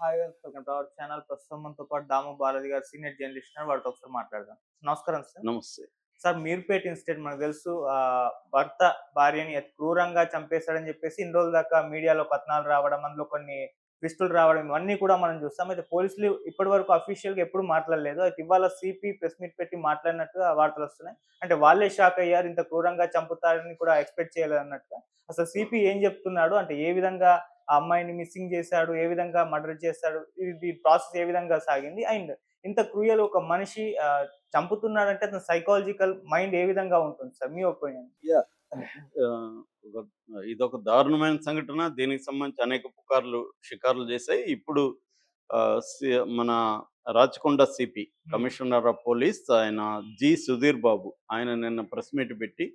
Hi welcome to our channel. ప్రస్తుతం మనతో పాటు దాము బాలాజీ గారు సీనియర్ జర్నలిస్ట్ వాడితో ఒకసారి మాట్లాడదాం. నమస్కారం సార్. నమస్తే. సార్ మీర్పేట్ ఇన్సిడెంట్ మనకు తెలుసు భర్త భార్యని క్రూరంగా చంపేశాడని చెప్పేసి ఇన్ని రోజుల దాకా మీడియాలో కథనాలు రావడం అందులో కొన్ని ట్విస్టులు రావడం ఇవన్నీ కూడా మనం చూస్తాం. అయితే పోలీసులు ఇప్పటి వరకు అఫీషియల్గా ఎప్పుడు మాట్లాడలేదు. అయితే ఇవాళ సిపి ప్రెస్ మీట్ పెట్టి మాట్లాడినట్టుగా వార్తలు వస్తున్నాయి. అంటే వాళ్ళే షాక్ అయ్యారు ఇంత క్రూరంగా చంపుతారని కూడా ఎక్స్పెక్ట్ చేయలేదు అన్నట్టుగా అసలు సిపి ఏం చెప్తున్నాడు? అంటే ఏ విధంగా ఆ అమ్మాయిని మిస్సింగ్ చేశాడు ఏ విధంగా మర్డర్ చేశాడు ఇది ప్రాసెస్ ఏ విధంగా సాగింది. అండ్ ఇంత క్రూయల్ ఒక మనిషి చంపుతున్నాడంటే అతని సైకాలజికల్ మైండ్ ఏ విధంగా ఉంటుంది సార్? మీ ఒపీనియన్ ఇదొక దారుణమైన సంఘటన. దీనికి సంబంధించి అనేక పుకార్లు షికార్లు చేశాయి. ఇప్పుడు మన Rachakonda CP commissioner of police ఆయన జి సుధీర్ బాబు ఆయన నిన్న ప్రెస్ మీట్ పెట్టి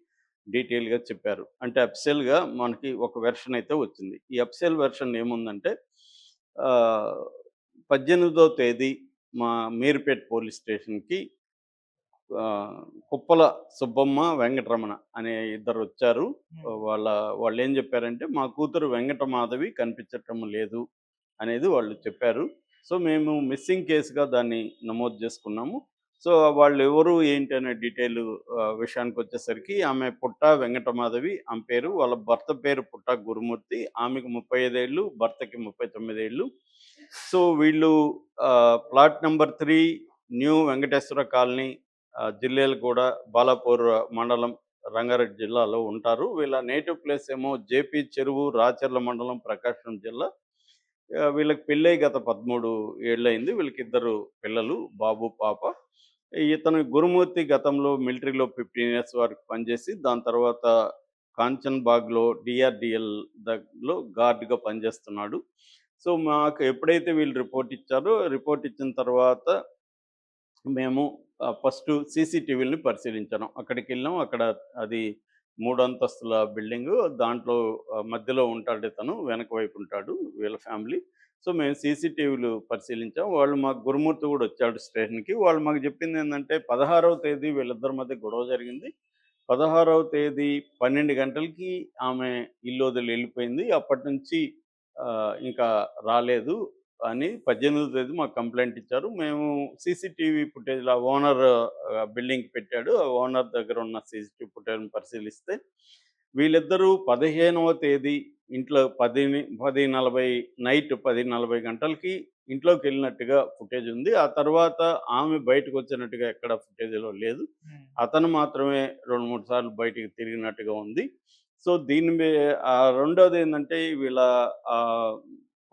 డీటెయిల్గా చెప్పారు. అంటే అఫిషియల్గా మనకి ఒక వెర్షన్ అయితే వచ్చింది. ఈ అఫిషియల్ వెర్షన్ ఏముందంటే పద్దెనిమిదో తేదీ మా మీర్పేట్ పోలీస్ స్టేషన్కి కుప్పల సుబ్బమ్మ వెంకటరమణ అనే ఇద్దరు వచ్చారు. వాళ్ళ వాళ్ళు ఏం చెప్పారంటే మా కూతురు వెంకట మాధవి కనిపించటం లేదు అనేది వాళ్ళు చెప్పారు. సో మేము మిస్సింగ్ కేసుగా దాన్ని నమోదు చేసుకున్నాము. సో వాళ్ళు ఎవరు ఏంటి అనే డీటెయిల్ విషయానికి వచ్చేసరికి ఆమె పుట్ట వెంకటమాధవి ఆమె పేరు వాళ్ళ భర్త పేరు పుట్ట గురుమూర్తి ఆమెకు ముప్పై ఐదేళ్ళు భర్తకి ముప్పై తొమ్మిదేళ్ళు సో వీళ్ళు plot number three new Venkateswara colony ఆ, జిల్లేలు కూడా బాలాపూర్ మండలం రంగారెడ్డి జిల్లాలో ఉంటారు. వీళ్ళ నేటివ్ ప్లేస్ ఏమో జేపీ చెరువు రాచర్ల మండలం ప్రకాశం జిల్లా. వీళ్ళకి పెళ్ళై గత పదమూడు ఏళ్ళైంది వీళ్ళకి ఇద్దరు పిల్లలు బాబు పాప. ఇతను గురుమూర్తి గతంలో మిలిటరీలో ఫిఫ్టీన్ ఇయర్స్ వరకు పనిచేసి దాని తర్వాత కాంచన్బాగ్లో డిఆర్డిఎల్ దగ్గరలో గార్డ్గా పనిచేస్తున్నాడు. సో మాకు ఎప్పుడైతే వీళ్ళు రిపోర్ట్ ఇచ్చారో రిపోర్ట్ ఇచ్చిన తర్వాత మేము ఫస్ట్ సీసీటీవీలని పరిశీలించాం అక్కడికి వెళ్ళాం. అక్కడ అది మూడు అంతస్తుల బిల్డింగ్. దాంట్లో మధ్యలో ఉంటాడు ఇతను వెనక వైపు ఉంటాడు వీళ్ళ ఫ్యామిలీ. సో మేము సీసీటీవీలు పరిశీలించాం. వాళ్ళు మాకు గురుమూర్తి కూడా వచ్చాడు స్టేషన్కి. వాళ్ళు మాకు చెప్పింది ఏంటంటే పదహారవ తేదీ వీళ్ళిద్దరి మధ్య గొడవ జరిగింది. పదహారవ తేదీ పన్నెండు గంటలకి ఆమె ఇల్లు వదిలి వెళ్ళిపోయింది. అప్పటి నుంచి ఇంకా రాలేదు అని పద్దెనిమిదో తేదీ మాకు కంప్లైంట్ ఇచ్చారు. మేము సీసీటీవీ ఫుటేజ్ ఆ ఓనర్ బిల్డింగ్ పెట్టాడు. ఆ ఓనర్ దగ్గర ఉన్న సీసీటీవీ ఫుటేజ్ని పరిశీలిస్తే వీళ్ళిద్దరూ పదిహేనవ తేదీ ఇంట్లో పది పది నలభై నైట్ పది నలభై గంటలకి ఇంట్లోకి వెళ్ళినట్టుగా ఫుటేజ్ ఉంది. ఆ తర్వాత ఆమె బయటకు వచ్చినట్టుగా ఎక్కడ ఫుటేజ్లో లేదు. అతను మాత్రమే రెండు మూడు సార్లు బయటికి తిరిగినట్టుగా ఉంది. సో దీని మీ- ఆ రెండోది ఏంటంటే వీళ్ళ ఆ,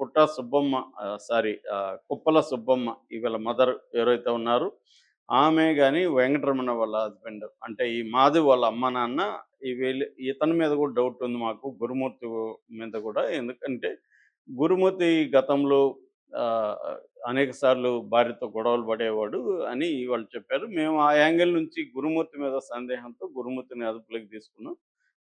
పుట్ట సుబ్బమ్మ సారీ కుప్పల సుబ్బమ్మ వీళ్ళ మదర్ ఎవరైతే ఉన్నారో ఆమె కానీ వెంకటరమణ వాళ్ళ హస్బెండ్ అంటే ఈ మాధవి వాళ్ళ అమ్మ నాన్న వీళ్ళ ఇతని మీద కూడా డౌట్ ఉంది మాకు గురుమూర్తి మీద కూడా. ఎందుకంటే గురుమూర్తి గతంలో అనేక సార్లు భార్యతో గొడవలు పడేవాడు అని వాళ్ళు చెప్పారు. మేము ఆ యాంగిల్ నుంచి గురుమూర్తి మీద సందేహంతో గురుమూర్తిని అదుపులోకి తీసుకున్నాం.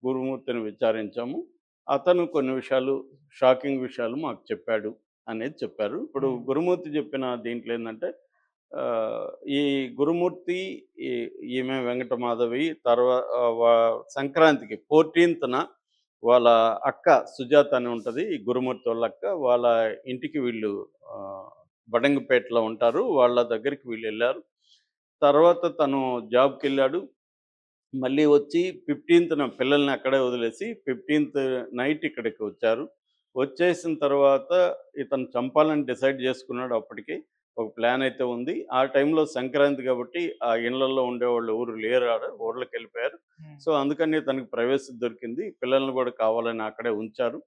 గురుమూర్తిని విచారించాము. అతను కొన్ని విషయాలు షాకింగ్ విషయాలు మాకు చెప్పాడు అనేది చెప్పారు. ఇప్పుడు. గురుమూర్తి చెప్పిన దీంట్లో ఏంటంటే ఈ గురుమూర్తి ఈమె ఈమె వెంకటమాధవి తర్వాత సంక్రాంతికి ఫోర్టీన్త్న వాళ్ళ అక్క సుజాత అని ఉంటుంది ఈ గురుమూర్తి వాళ్ళ అక్క వాళ్ళ ఇంటికి వీళ్ళు బడంగపేటలో ఉంటారు వాళ్ళ దగ్గరికి వీళ్ళు వెళ్ళారు. తర్వాత తను జాబ్కి వెళ్ళాడు. మళ్ళీ వచ్చి ఫిఫ్టీన్త్న పిల్లల్ని అక్కడే వదిలేసి ఫిఫ్టీన్త్ నైట్ ఇక్కడికి వచ్చారు. వచ్చేసిన తర్వాత ఇతను చంపాలని డిసైడ్ చేసుకున్నాడు అప్పటికి. ఒక ప్లాన్ అయితే ఉంది. ఆ టైంలో సంక్రాంతి కాబట్టి ఆ ఇళ్ళలో ఉండేవాళ్ళు ఊరు లేరు ఆడ ఊర్లోకి వెళ్ళిపోయారు. సో అందుకని తనకి ప్రవేశం దొరికింది. పిల్లల్ని కూడా కావాలని అక్కడే ఉంచారు.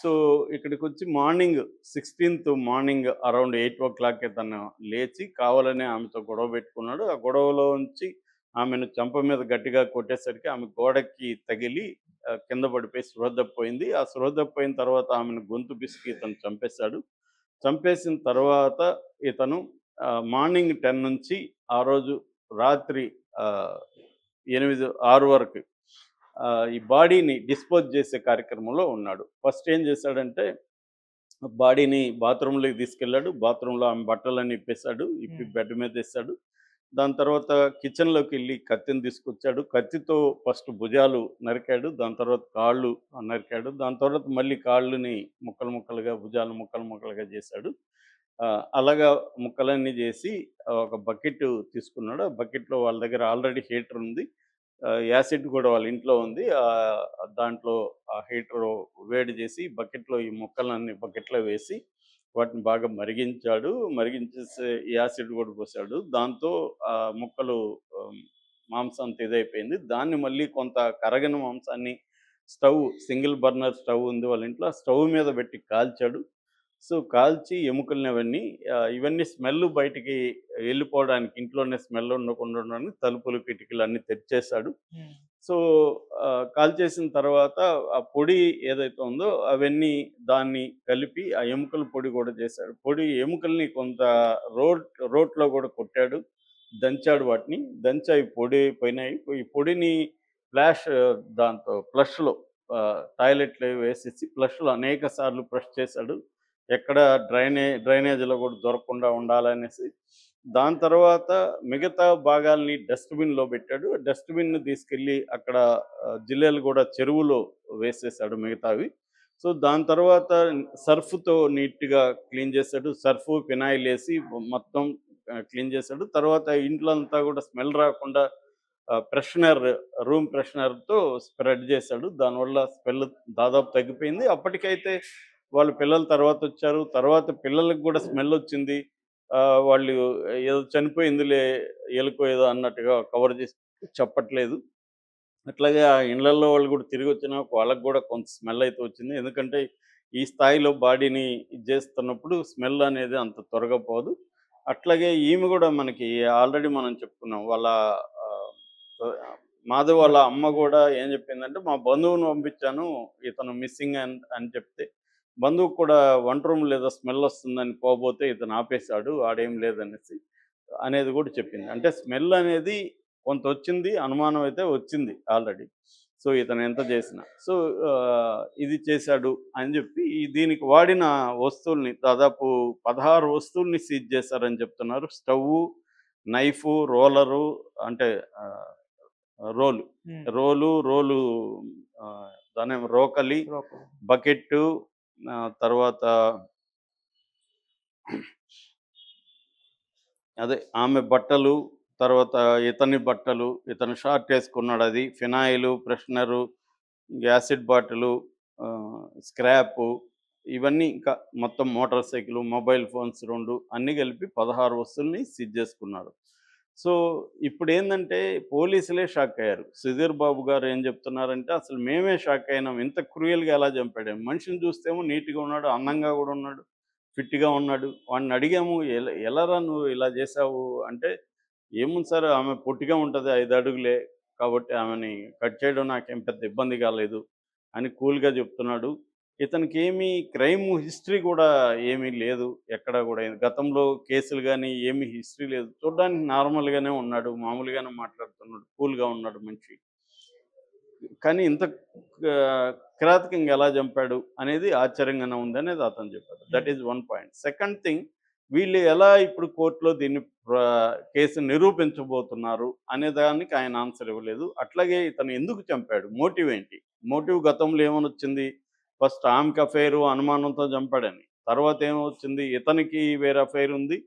సో ఇక్కడికి వచ్చి morning sixteenth morning around eight ఓ క్లాక్కి తను లేచి కావాలని ఆమెతో గొడవ పెట్టుకున్నాడు. ఆ గొడవలో ఉంచి ఆమెను చంప మీద గట్టిగా కొట్టేసరికి ఆమె గోడకి తగిలి కింద పడిపోయి స్పృహ తప్పిపోయింది ఆ స్పృహ తప్పిపోయిన తర్వాత ఆమెను గొంతు పిసికి ఇతను చంపేశాడు. చంపేసిన తర్వాత ఇతను మార్నింగ్ టెన్ నుంచి ఆ రోజు రాత్రి ఎనిమిది ఆరు వరకు ఈ బాడీని డిస్పోజ్ చేసే కార్యక్రమంలో ఉన్నాడు. ఫస్ట్ ఏం చేశాడంటే బాడీని బాత్రూంలోకి తీసుకెళ్ళాడు. బాత్రూంలో ఆమె బట్టలన్నీ ఇప్పేశాడు. ఇప్పి. బెడ్ మీద వేశాడు. దాని తర్వాత కిచెన్లోకి వెళ్ళి కత్తిని తీసుకొచ్చాడు. కత్తితో ఫస్ట్ భుజాలు నరికాడు. దాని తర్వాత కాళ్ళు నరికాడు. దాని తర్వాత మళ్ళీ కాళ్ళని ముక్కలు ముక్కలుగా భుజాలు ముక్కలు ముక్కలుగా చేశాడు. ఆ, అలాగా ముక్కలన్నీ చేసి ఒక బకెట్ తీసుకున్నాడు. ఆ బకెట్లో వాళ్ళ దగ్గర ఆల్రెడీ హీటర్ ఉంది. యాసిడ్ కూడా వాళ్ళ ఇంట్లో ఉంది. ఆ, దాంట్లో ఆ హీటర్ వేడి చేసి బకెట్లో ఈ ముక్కలన్నీ బకెట్లో వేసి వాటిని బాగా మరిగించాడు. మరిగించేసి యాసిడ్ కూడా పోసాడు. దాంతో ఆ ముక్కలు మాంసం అంత ఇదైపోయింది. దాన్ని మళ్ళీ కొంత కరగని మాంసాన్ని స్టవ్ సింగిల్ బర్నర్ స్టవ్ ఉంది వాళ్ళ ఇంట్లో స్టవ్ మీద పెట్టి కాల్చాడు. సో కాల్చి ఎముకల్ని అవన్నీ ఇవన్నీ స్మెల్ బయటికి వెళ్ళిపోవడానికి ఇంట్లోనే స్మెల్ ఉండకుండా ఉండడానికి తలుపులు కిటికీలు అన్నీ తెరిచేశాడు. సో ఆ, కాల్చేసిన తర్వాత ఆ పొడి ఏదైతే ఉందో అవన్నీ దాన్ని కలిపి ఆ ఎముకల పొడి కూడా చేశాడు. పొడి ఎముకల్ని కొంత రోడ్ రోట్లో కూడా కొట్టాడు దంచాడు వాటిని. దంచాయి పొడి పోయినాయి ఈ పొడిని ఫ్లాష్ దాంతో ప్లష్లో టాయిలెట్లో వేసేసి ప్లష్లో అనేక సార్లు ప్రెష్ చేశాడు. ఎక్కడ డ్రైనే డ్రైనేజీలో కూడా దొరకకుండా ఉండాలనేసి దాని తర్వాత మిగతా భాగాల్ని డస్ట్బిన్లో పెట్టాడు. డస్ట్బిన్ను తీసుకెళ్ళి అక్కడ ఆ, జిల్లేలు కూడా చెరువులో వేసేసాడు మిగతావి. సో దాని తర్వాత సర్ఫ్తో నీట్గా క్లీన్ చేశాడు. సర్ఫ్ ఫినాయిల్ వేసి మొత్తం క్లీన్ చేశాడు. తర్వాత ఇంట్లో అంతా కూడా స్మెల్ రాకుండా ఫ్రెషనర్ రూమ్ ఫ్రెషనర్తో స్ప్రెడ్ చేశాడు. దానివల్ల స్మెల్ దాదాపు తగ్గిపోయింది. అప్పటికైతే వాళ్ళ పిల్లల తర్వాత వచ్చారు. తర్వాత పిల్లలకు కూడా స్మెల్ వచ్చింది. వాళ్ళు ఏదో చనిపోయిందిలే ఎలుకో ఏదో అన్నట్టుగా కవర్ చేసి చెప్పట్లేదు. అట్లాగే ఆ ఇళ్ళలో వాళ్ళు కూడా తిరిగి వచ్చినా వాళ్ళకు కూడా కొంత స్మెల్ అయితే వచ్చింది. ఎందుకంటే ఈ స్థాయిలో బాడీని ఇది చేస్తున్నప్పుడు స్మెల్ అనేది అంత త్వరగా పోదు. అట్లాగే ఈమె కూడా మనకి ఆల్రెడీ మనం చెప్పుకున్నాం వాళ్ళ మాధవ్ వాళ్ళ అమ్మ కూడా ఏం చెప్పిందంటే మా బంధువుని పంపించాను ఇతను మిస్సింగ్ అని అని చెప్తే బంధువుకు కూడా వంట రూమ్ లేదా స్మెల్ వస్తుందని పోబోతే ఇతను ఆపేశాడు ఆడేం లేదనేసి అనేది కూడా చెప్పింది. అంటే స్మెల్ అనేది కొంత వచ్చింది అనుమానం అయితే వచ్చింది ఆల్రెడీ. సో ఇతను ఎంత చేసినా. సో ఇది చేశాడు అని చెప్పి దీనికి వాడిన వస్తువుల్ని దాదాపు పదహారు వస్తువుల్ని సీజ్ చేశారని చెప్తున్నారు. స్టవ్ నైఫ్ రోలరు అంటే రోలు. రోలు రోలు దాని రోకలి బకెట్ తర్వాత అదే ఆమె బట్టలు తర్వాత ఇతని బట్టలు ఇతను షార్ట్ వేసుకున్నాడు అది. Phenyl freshener acid bottle scrap ఇవన్నీ ఇంకా మొత్తం మోటార్ సైకిల్ మొబైల్ ఫోన్స్ రెండు అన్నీ కలిపి పదహారు వస్తువుల్ని సీజ్ చేసుకున్నాడు. సో ఇప్పుడు ఏంటంటే పోలీసులే షాక్ అయ్యారు సుధీర్ బాబు గారు ఏం చెప్తున్నారంటే అసలు మేమే షాక్ అయినాం ఇంత క్రూయల్గా ఎలా చంపాడు? మనిషిని చూస్తేమో నీట్గా ఉన్నాడు అందంగా కూడా ఉన్నాడు ఫిట్గా ఉన్నాడు. వాడిని అడిగాము ఎలా ఎలారా నువ్వు ఇలా చేసావు అంటే ఏముంది సార్ ఆమె పొట్టిగా ఉంటుంది ఐదు అడుగులే. కాబట్టి ఆమెని కట్ చేయడం నాకేం పెద్ద ఇబ్బంది కాలేదు అని కూల్గా చెప్తున్నాడు. ఇతనికి ఏమీ క్రైమ్ హిస్టరీ కూడా ఏమీ లేదు. ఎక్కడ కూడా గతంలో కేసులు కానీ ఏమీ హిస్టరీ లేదు. చూడడానికి నార్మల్గానే ఉన్నాడు. మామూలుగానే మాట్లాడుతున్నాడు. కూల్గా ఉన్నాడు మనిషి. కానీ ఇంత కిరాతకంగా ఎలా చంపాడు అనేది ఆశ్చర్యంగానే ఉంది అనేది అతను చెప్పాడు. That is one point. Second thing వీళ్ళు ఎలా ఇప్పుడు కోర్టులో దీన్ని కేసు నిరూపించబోతున్నారు అనే దానికి ఆయన ఆన్సర్ ఇవ్వలేదు. అట్లాగే ఇతను ఎందుకు చంపాడు? మోటివ్ ఏంటి? మోటివ్ గతంలో ఏమని వచ్చింది? ఫస్ట్ ఆమెకి అఫైర్ అనుమానంతో చంపాడని. తర్వాత ఏమొచ్చింది? ఇతనికి వేరే అఫైర్ ఉంది.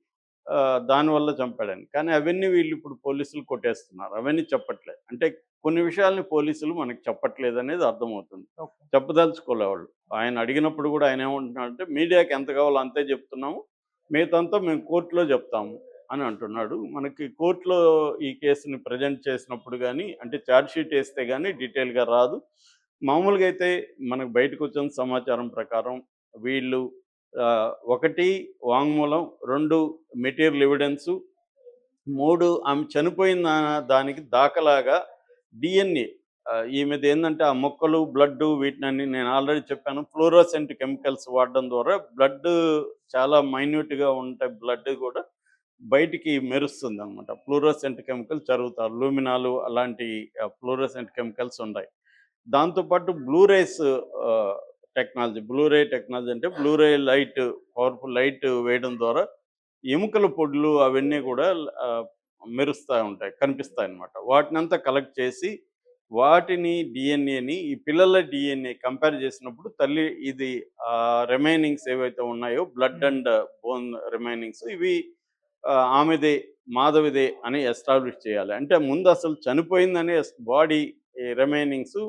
దానివల్ల చంపాడని. కానీ అవన్నీ వీళ్ళు ఇప్పుడు పోలీసులు కొట్టేస్తున్నారు. అవన్నీ చెప్పట్లేదు అంటే కొన్ని విషయాల్ని పోలీసులు మనకి చెప్పట్లేదు అనేది అర్థమవుతుంది. Okay. చెప్పదలుచుకోలే వాళ్ళు. ఆయన అడిగినప్పుడు కూడా ఆయన ఏమంటున్నాడంటే మీడియాకి ఎంత కావాలో అంతే చెప్తున్నాము. మిగతాంతా మేము కోర్టులో చెప్తాము. అని అంటున్నాడు. మనకి కోర్టులో ఈ కేసుని ప్రజెంట్ చేసినప్పుడు కానీ అంటే ఛార్జ్ షీట్ వేస్తే కానీ డీటెయిల్గా రాదు. మామూలుగా అయితే మనకు బయటకు వచ్చిన సమాచారం ప్రకారం వీళ్ళు ఒకటి వాంగ్మూలం రెండు మెటీరియల్ ఎవిడెన్సు మూడు ఆమె చనిపోయిన దానికి దాఖలాగా డిఎన్ఏ. ఈమెది ఏంటంటే ఆ మొక్కలు బ్లడ్ వీటిని నేను ఆల్రెడీ చెప్పాను. ఫ్లోరోసెంట్ కెమికల్స్ వాడడం ద్వారా బ్లడ్ చాలా మైన్యూట్గా ఉంటాయి బ్లడ్ కూడా బయటికి మెరుస్తుంది అనమాట ఫ్లోరోసెంట్ కెమికల్స్ జరుగుతారు లూమినాలు అలాంటి ఫ్లోరోసెంట్ కెమికల్స్ ఉన్నాయి. దాంతోపాటు blue rays technology blue ray technology అంటే blue ray light powerful light వేయడం ద్వారా ఎముకల పొడులు అవన్నీ కూడా మెరుస్తూ ఉంటాయి కనిపిస్తాయి అన్నమాట వాటినంతా కలెక్ట్ చేసి వాటిని డిఎన్ఏని ఈ పిల్లల డిఎన్ఏ కంపేర్ చేసినప్పుడు తల్లి ఇది రిమైనింగ్స్ ఏవైతే ఉన్నాయో బ్లడ్. అండ్ బోన్ రిమైనింగ్స్ ఇవి ఆమెదే మాధవిదే అని ఎస్టాబ్లిష్ చేయాలి అంటే ముందు అసలు చనిపోయిందనే బాడీ రిమైనింగ్స్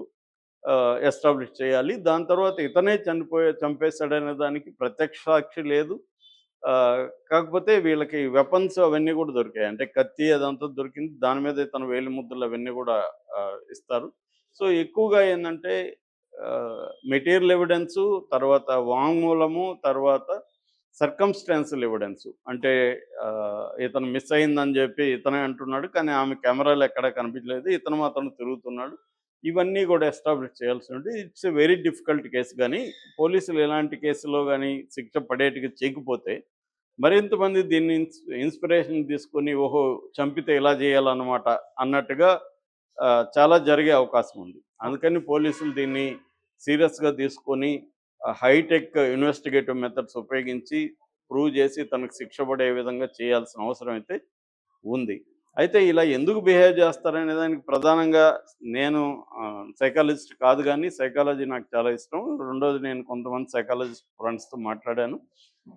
ఎస్టాబ్లిష్ చేయాలి. దాని తర్వాత ఇతనే చనిపోయే చంపేశాడనే దానికి ప్రత్యక్ష సాక్షి లేదు. ఆ, కాకపోతే వీళ్ళకి వెపన్స్ అవన్నీ కూడా దొరికాయి. అంటే కత్తి అదంతా దొరికింది. దాని మీద తన వేలి ముద్రలు అవన్నీ కూడా ఇస్తారు. సో ఎక్కువగా ఏంటంటే మెటీరియల్ ఎవిడెన్స్ తర్వాత వాంగ్మూలము తర్వాత సర్కమ్స్టాన్షియల్ ఎవిడెన్స్ అంటే ఆ, ఇతను మిస్ అయిందని చెప్పి ఇతనే అంటున్నాడు. కానీ ఆమె కెమెరాలు ఎక్కడ కనిపించలేదు. ఇతను మాత్రం తిరుగుతున్నాడు. ఇవన్నీ కూడా ఎస్టాబ్లిష్ చేయాల్సి ఉంటుంది. It's a very difficult case కానీ పోలీసులు ఎలాంటి కేసులో కానీ శిక్ష పడేట్టుగా చేయకపోతే మరింత మంది దీన్ని ఇన్స్పిరేషన్ తీసుకొని ఓహో చంపితే ఇలా చేయాలన్నమాట అన్నట్టుగా చాలా జరిగే అవకాశం ఉంది. అందుకని పోలీసులు దీన్ని సీరియస్గా తీసుకొని హైటెక్ ఇన్వెస్టిగేటివ్ మెథడ్స్ ఉపయోగించి ప్రూవ్ చేసి తనకు శిక్ష పడే విధంగా చేయాల్సిన అవసరం అయితే ఉంది. అయితే ఇలా ఎందుకు బిహేవ్ చేస్తారనే దానికి ప్రధానంగా నేను సైకాలజిస్ట్ కాదు కానీ సైకాలజీ నాకు చాలా ఇష్టం. రెండోది నేను కొంతమంది సైకాలజిస్ట్ ఫ్రెండ్స్తో మాట్లాడాను.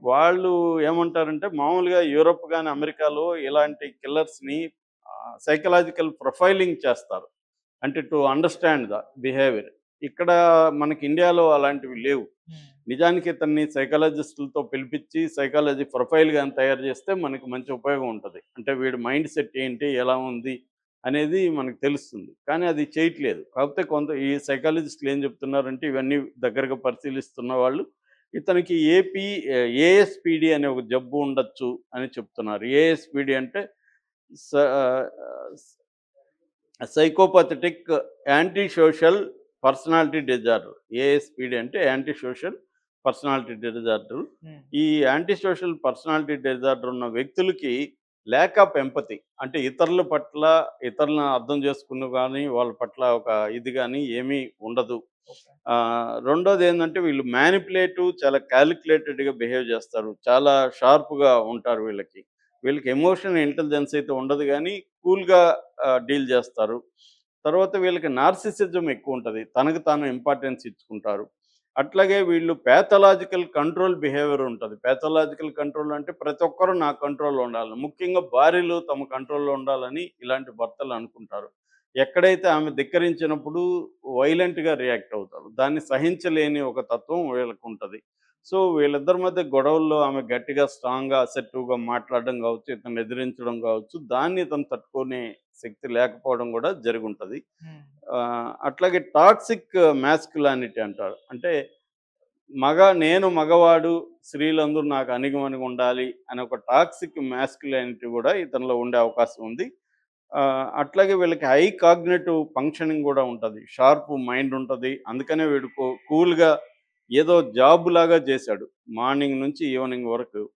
వాళ్ళు ఏమంటారంటే మామూలుగా యూరోప్ కానీ అమెరికాలో ఇలాంటి కిల్లర్స్ని సైకలాజికల్ ప్రొఫైలింగ్ చేస్తారు. అంటే టు అండర్స్టాండ్ ద బిహేవియర్ ఇక్కడ మనకి ఇండియాలో అలాంటివి లేవు నిజానికి ఇతన్ని సైకాలజిస్టులతో పిలిపించి సైకాలజీ ప్రొఫైల్ కానీ తయారు చేస్తే మనకి మంచి ఉపయోగం ఉంటుంది అంటే వీడి మైండ్ సెట్ ఏంటి ఎలా ఉంది అనేది మనకు తెలుస్తుంది కానీ అది చేయట్లేదు కాకపోతే కొంత ఈ సైకాలజిస్టులు ఏం చెప్తున్నారంటే ఇవన్నీ దగ్గరగా పరిశీలిస్తున్న వాళ్ళు ఇతనికి ఏపీ ఏఎస్పిడి అనే ఒక జబ్బు ఉండొచ్చు అని చెప్తున్నారు ఏఎస్పిడి అంటే psychopathic anti social personality disorder ASPD అంటే యాంటీ సోషల్ పర్సనాలిటీ డిజార్డర్. ఈ యాంటీ సోషల్ పర్సనాలిటీ డిజార్డర్ ఉన్న వ్యక్తులకి ల్యాక్ ఆఫ్ ఎంపతి అంటే ఇతరుల పట్ల ఇతరులను అర్థం చేసుకున్న కానీ వాళ్ళ పట్ల ఒక ఇది కానీ ఏమీ ఉండదు. ఆ, రెండోది ఏంటంటే వీళ్ళు మ్యానిపులేటివ్ చాలా క్యాలిక్యులేటెడ్గా బిహేవ్ చేస్తారు. చాలా షార్ప్గా ఉంటారు వీళ్ళకి. వీళ్ళకి ఎమోషన్ ఇంటెలిజెన్స్ అయితే ఉండదు కానీ కూల్గా డీల్ చేస్తారు. తర్వాత వీళ్ళకి నార్సిసిజం ఎక్కువ ఉంటుంది తనకు తాను ఇంపార్టెన్స్ ఇచ్చుకుంటారు. అట్లాగే వీళ్ళు ప్యాథలాజికల్ కంట్రోల్ బిహేవియర్ ఉంటుంది. ప్యాథలాజికల్ కంట్రోల్ అంటే ప్రతి ఒక్కరూ నా కంట్రోల్లో ఉండాలి. ముఖ్యంగా భార్యలు తమ కంట్రోల్లో ఉండాలని ఇలాంటి భర్తలు అనుకుంటారు. ఎక్కడైతే ఆమె ధిక్కరించినప్పుడు వైలెంట్గా రియాక్ట్ అవుతారు. దాన్ని సహించలేని ఒక తత్వం వీళ్ళకు ఉంటుంది సో వీళ్ళిద్దరి మధ్య గొడవల్లో ఆమె గట్టిగా స్ట్రాంగ్గా అసెప్టివ్గా మాట్లాడడం కావచ్చు ఇతను ఎదిరించడం కావచ్చు దాన్ని ఇతను తట్టుకునే శక్తి లేకపోవడం కూడా జరుగుంటుంది. అట్లాగే టాక్సిక్ మ్యాస్కులానిటీ అంటారు. అంటే మగ నేను మగవాడు స్త్రీలందరూ నాకు అణిగమణిగి ఉండాలి అనే ఒక టాక్సిక్ మ్యాస్కులానిటీ కూడా ఇతనిలో ఉండే అవకాశం ఉంది. ఆ, అట్లాగే వీళ్ళకి హై కాగ్నేటివ్ ఫంక్షనింగ్ కూడా ఉంటుంది. షార్ప్ మైండ్ ఉంటుంది. అందుకనే వీడు కూల్గా ఏదో జాబ్ లాగా చేశాడు. మార్నింగ్ నుంచి ఈవినింగ్ వరకు.